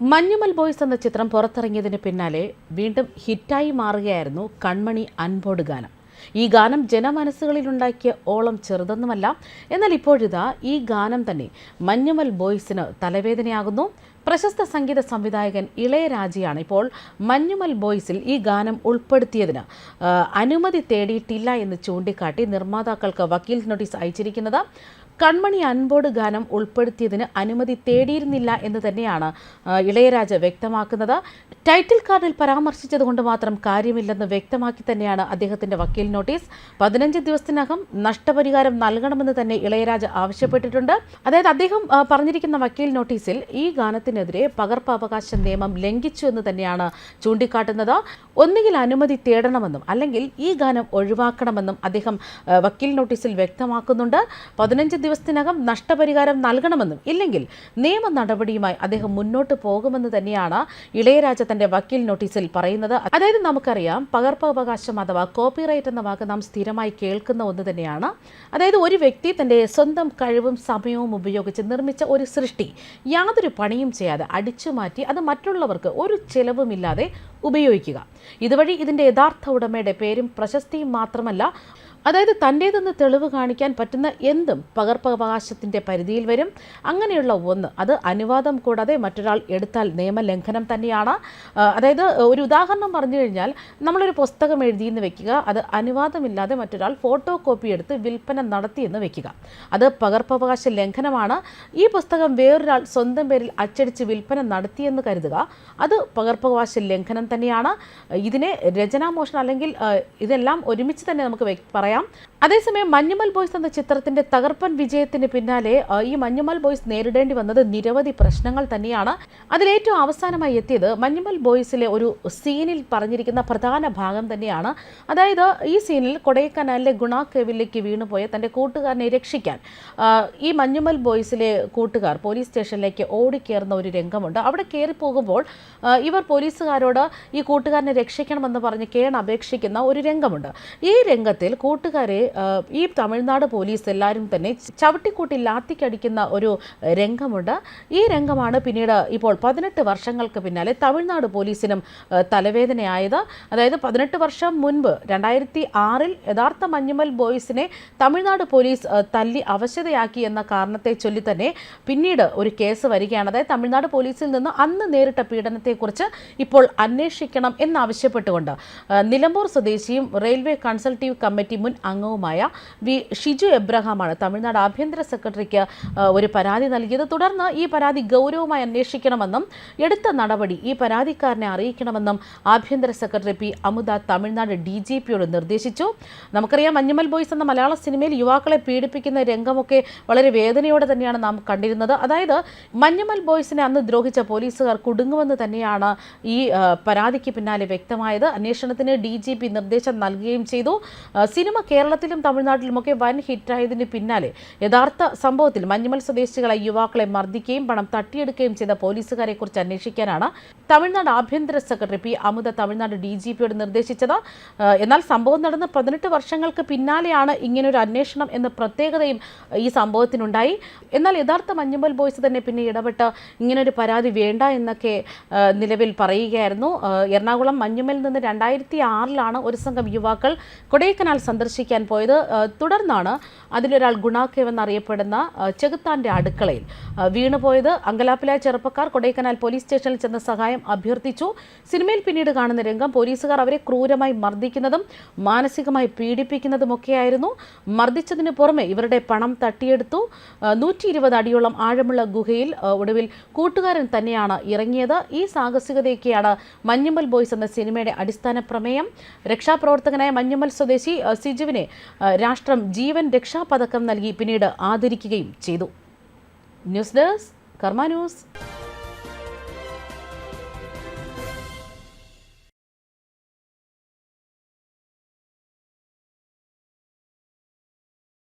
Manjummel boys എന്ന ചിത്രം പുറത്തിറങ്ങിയതിന് പിന്നാലെ വീണ്ടും ഹിറ്റായി മാറുകയായിരുന്നു കൺമണി അൻപോട് ഗാനം. ഈ ഗാനം ജനമനസ്സുകളിലുണ്ടാക്കിയ ഓളം ചെറുതൊന്നുമല്ല. എന്നാൽ ഇപ്പോഴിതാ ഈ ഗാനം തന്നെ മഞ്ഞുമൽ ബോയ്സിന് തലവേദനയാകുന്നു. പ്രശസ്ത സംഗീത സംവിധായകൻ ഇളയരാജയാണ് ഇപ്പോൾ മഞ്ഞുമൽ ബോയ്സിൽ ഈ ഗാനം ഉൾപ്പെടുത്തിയതിന്. അനുമതി തേടിയിട്ടില്ല എന്ന് ചൂണ്ടിക്കാട്ടി നിർമ്മാതാക്കൾക്ക് വക്കീൽ നോട്ടീസ് അയച്ചിരിക്കുന്നത് കൺമണി അൻപോട് ഗാനം ഉൾപ്പെടുത്തിയതിന് അനുമതി തേടിയിരുന്നില്ല എന്ന് തന്നെയാണ് ഇളയരാജ വ്യക്തമാക്കുന്നത്. ടൈറ്റിൽ കാർഡിൽ പരാമർശിച്ചതുകൊണ്ട് മാത്രം കാര്യമില്ലെന്ന് വ്യക്തമാക്കി തന്നെയാണ് അദ്ദേഹത്തിന്റെ വക്കീൽ നോട്ടീസ്. പതിനഞ്ച് ദിവസത്തിനകം നഷ്ടപരിഹാരം നൽകണമെന്ന് തന്നെ ഇളയരാജ ആവശ്യപ്പെട്ടിട്ടുണ്ട്. അതായത് അദ്ദേഹം പറഞ്ഞിരിക്കുന്ന വക്കീൽ നോട്ടീസിൽ ഈ ഗാനത്തിനെതിരെ പകർപ്പവകാശ നിയമം ലംഘിച്ചു എന്ന് തന്നെയാണ് ചൂണ്ടിക്കാട്ടുന്നത്. ഒന്നുകിൽ അനുമതി തേടണമെന്നും അല്ലെങ്കിൽ ഈ ഗാനം ഒഴിവാക്കണമെന്നും അദ്ദേഹം വക്കീൽ നോട്ടീസിൽ വ്യക്തമാക്കുന്നുണ്ട്. പതിനഞ്ച് ദിവസത്തിനകം നഷ്ടപരിഹാരം നൽകണമെന്നും ഇല്ലെങ്കിൽ നിയമ നടപടിയുമായി അദ്ദേഹം മുന്നോട്ട് പോകുമെന്ന് തന്നെയാണ് ഇളയരാജ തന്റെ വക്കീൽ നോട്ടീസിൽ പറയുന്നത്. അതായത് നമുക്കറിയാം പകർപ്പവകാശം അഥവാ കോപ്പിറൈറ്റ് എന്ന വാക്ക് നാം സ്ഥിരമായി കേൾക്കുന്ന ഒന്ന് തന്നെയാണ്. അതായത് ഒരു വ്യക്തി തന്റെ സ്വന്തം കഴിവും സമയവും ഉപയോഗിച്ച് നിർമ്മിച്ച ഒരു സൃഷ്ടി യാതൊരു പണിയും ചെയ്യാതെ അടിച്ചു മാറ്റി അത് മറ്റുള്ളവർക്ക് ഒരു ചെലവുമില്ലാതെ ഉപയോഗിക്കുക. ഇതുവഴി ഇതിന്റെ യഥാർത്ഥ ഉടമയുടെ പേരും പ്രശസ്തിയും മാത്രമല്ല അതായത് തന്റേതെന്ന് തെളിവ് കാണിക്കാൻ പറ്റുന്ന എന്തും പകർപ്പവകാശത്തിന്റെ പരിധിയിൽ വരും. അങ്ങനെയുള്ള ഒന്ന് അത് അനുവാദം കൂടാതെ മറ്റൊരാൾ എടുത്താൽ നിയമലംഘനം തന്നെയാണ്. അതായത് ഒരു ഉദാഹരണം പറഞ്ഞു കഴിഞ്ഞാൽ നമ്മളൊരു പുസ്തകം എഴുതിയെന്ന് വെക്കുക അത് അനുവാദമില്ലാതെ മറ്റൊരാൾ ഫോട്ടോ കോപ്പി എടുത്ത് വിൽപ്പന നടത്തിയെന്ന് വെക്കുക. അത് പകർപ്പവകാശ ലംഘനമാണ്. ഈ പുസ്തകം വേറൊരാൾ സ്വന്തം പേരിൽ അച്ചടിച്ച് വിൽപ്പന നടത്തിയെന്ന് കരുതുക അത് പകർപ്പവകാശ ലംഘനം തന്നെയാണ്. ഇതിനെ രചനാമോഷണം അല്ലെങ്കിൽ ഇതെല്ലാം ഒരുമിച്ച് തന്നെ നമുക്ക് വ്യക്ത- പറയാം. അതേസമയം മഞ്ഞുമൽ ബോയ്സ് എന്ന ചിത്രത്തിന്റെ തകർപ്പൻ വിജയത്തിന് പിന്നാലെ ഈ മഞ്ഞുമൽ ബോയ്സ് നേരിടേണ്ടി വന്നത് നിരവധി പ്രശ്നങ്ങൾ തന്നെയാണ്. അതിലേറ്റവും അവസാനമായി എത്തിയത് മഞ്ഞുമൽ ബോയ്സിലെ ഒരു സീനിൽ പറഞ്ഞിരിക്കുന്ന പ്രധാന ഭാഗം തന്നെയാണ്. അതായത് ഈ സീനിൽ കൊടൈക്കനാലിലെ ഗുണ കേവിലേക്ക് വീണുപോയ തന്റെ കൂട്ടുകാരനെ രക്ഷിക്കാൻ. ഈ മഞ്ഞുമൽ ബോയ്സിലെ കൂട്ടുകാർ പോലീസ് സ്റ്റേഷനിലേക്ക് ഓടിക്കേറുന്ന ഒരു രംഗമുണ്ട്. അവിടെ കയറി പോകുമ്പോൾ ഇവർ പോലീസുകാരോട് ഈ കൂട്ടുകാരനെ രക്ഷിക്കണമെന്ന് പറഞ്ഞ് കേൺ അപേക്ഷിക്കുന്ന ഒരു രംഗമുണ്ട്. ഈ രംഗത്തിൽ കൂട്ടുകാരെ ഈ തമിഴ്നാട് പോലീസ് എല്ലാവരും തന്നെ ചവിട്ടിക്കൂട്ടി ലാത്തിക്കടിക്കുന്ന ഒരു രംഗമുണ്ട്. ഈ രംഗമാണ് പിന്നീട് ഇപ്പോൾ പതിനെട്ട് വർഷങ്ങൾക്ക് പിന്നാലെ തമിഴ്നാട് പോലീസിനും തലവേദനയായത്. അതായത് പതിനെട്ട് വർഷം മുൻപ് രണ്ടായിരത്തി ആറിൽ യഥാർത്ഥ മഞ്ഞുമൽ ബോയ്സിനെ തമിഴ്നാട് പോലീസ് തല്ലി അവശതയാക്കി എന്ന കാരണത്തെ ചൊല്ലി തന്നെ പിന്നീട് ഒരു കേസ് വരികയാണ്. അതായത് തമിഴ്നാട് പോലീസിൽ നിന്ന് അന്ന് നേരിട്ട പീഡനത്തെക്കുറിച്ച് ഇപ്പോൾ അന്വേഷിക്കണം എന്നാവശ്യപ്പെട്ടുകൊണ്ട് നിലമ്പൂർ സ്വദേശിയും റെയിൽവേ കൺസൾട്ടീവ് കമ്മിറ്റി മുൻ അംഗവുമായ വി ഷിജു എബ്രഹാമാണ് തമിഴ്നാട് ആഭ്യന്തര സെക്രട്ടറിക്ക് ഒരു പരാതി നൽകിയത്. തുടർന്ന് ഈ പരാതി ഗൗരവമായി അന്വേഷിക്കണമെന്നും എടുത്ത നടപടി ഈ പരാതിക്കാരനെ അറിയിക്കണമെന്നും ആഭ്യന്തര secretary P Amudha Tamil Nadu D G പിയോട് നിർദ്ദേശിച്ചു. നമുക്കറിയാം മഞ്ഞുമൽ ബോയ്സ് എന്ന മലയാള സിനിമയിൽ യുവാക്കളെ പീഡിപ്പിക്കുന്ന രംഗമൊക്കെ വളരെ വേദനയോടെ തന്നെയാണ് നാം കണ്ടിരുന്നത്. അതായത് മഞ്ഞുമൽ ബോയ്സിനെ അന്ന് ദ്രോഹിച്ച പോലീസുകാർ കുടുങ്ങുമെന്ന് തന്നെയാണ് ഈ പരാതിക്ക് പിന്നാലെ വ്യക്തമായത്. അന്വേഷണത്തിന് ഡി ജി പി നിർദ്ദേശം നൽകുകയും ചെയ്തു. സിനിമ കേരളത്തിലും തമിഴ്നാട്ടിലുമൊക്കെ വൻ ഹിറ്റായതിന് പിന്നാലെ യഥാർത്ഥ സംഭവത്തിൽ മഞ്ഞുമൽ സ്വദേശികളായ യുവാക്കളെ മർദ്ദിക്കുകയും പണം തട്ടിയെടുക്കുകയും ചെയ്ത പോലീസുകാരെ കുറിച്ച് അന്വേഷിക്കാനാണ് തമിഴ്നാട് ആഭ്യന്തര secretary P Amudha Tamil Nadu D G പിയോട് നിർദ്ദേശിച്ചത് എന്നാൽ സംഭവം നടന്ന് പതിനെട്ട് വർഷങ്ങൾക്ക് പിന്നാലെയാണ് ഇങ്ങനൊരു അന്വേഷണം എന്ന പ്രത്യേകതയും ഈ സംഭവത്തിനുണ്ടായി. എന്നാൽ യഥാർത്ഥ മഞ്ഞുമ്പൽ ബോയ്സ് തന്നെ പിന്നെ ഇടപെട്ട് ഇങ്ങനൊരു പരാതി വേണ്ട എന്നൊക്കെ നിലവിൽ പറയുകയായിരുന്നു. എറണാകുളം മഞ്ഞുമൽ നിന്ന് രണ്ടായിരത്തി ആറിലാണ് ഒരു സംഘം യുവാക്കൾ കൊടൈക്കനാൽ സന്ദർശിക്കാൻ പോയത്. തുടർന്നാണ് അതിലൊരാൾ ഗുണാക്കേവ് എന്നറിയപ്പെടുന്ന ആ, ചെകുത്താന്റെ അടുക്കളയിൽ വീണുപോയത്. അങ്കലാപ്പിലായ ചെറുപ്പക്കാർ കൊടൈക്കനാൽ പോലീസ് സ്റ്റേഷനിൽ ചെന്ന സഹായം അഭ്യർത്ഥിച്ചു. സിനിമയിൽ പിന്നീട് കാണുന്ന രംഗം പോലീസുകാർ അവരെ ക്രൂരമായി മർദ്ദിക്കുന്നതും മാനസികമായി പീഡിപ്പിക്കുന്നതുമൊക്കെയായിരുന്നു. മർദ്ദിച്ചതിന് പുറമെ ഇവരുടെ പണം തട്ടിയെടുത്തു. നൂറ്റി ഇരുപത് അടിയോളം ആഴമുള്ള ഗുഹയിൽ ഒടുവിൽ കൂട്ടുകാരൻ തന്നെയാണ് ഇറങ്ങിയത്. ഈ സാഹസികതയൊക്കെയാണ് മഞ്ഞുമൽ ബോയ്സ് എന്ന സിനിമയുടെ അടിസ്ഥാന പ്രമേയം. രക്ഷാപ്രവർത്തകനായ മഞ്ഞുമൽ സ്വദേശി സിജുവിനെ രാഷ്ട്രം ജീവൻ രക്ഷാപതക്കം നൽകി പിന്നീട് ആദരിക്കുകയും ചെയ്തു. News desk Karma news.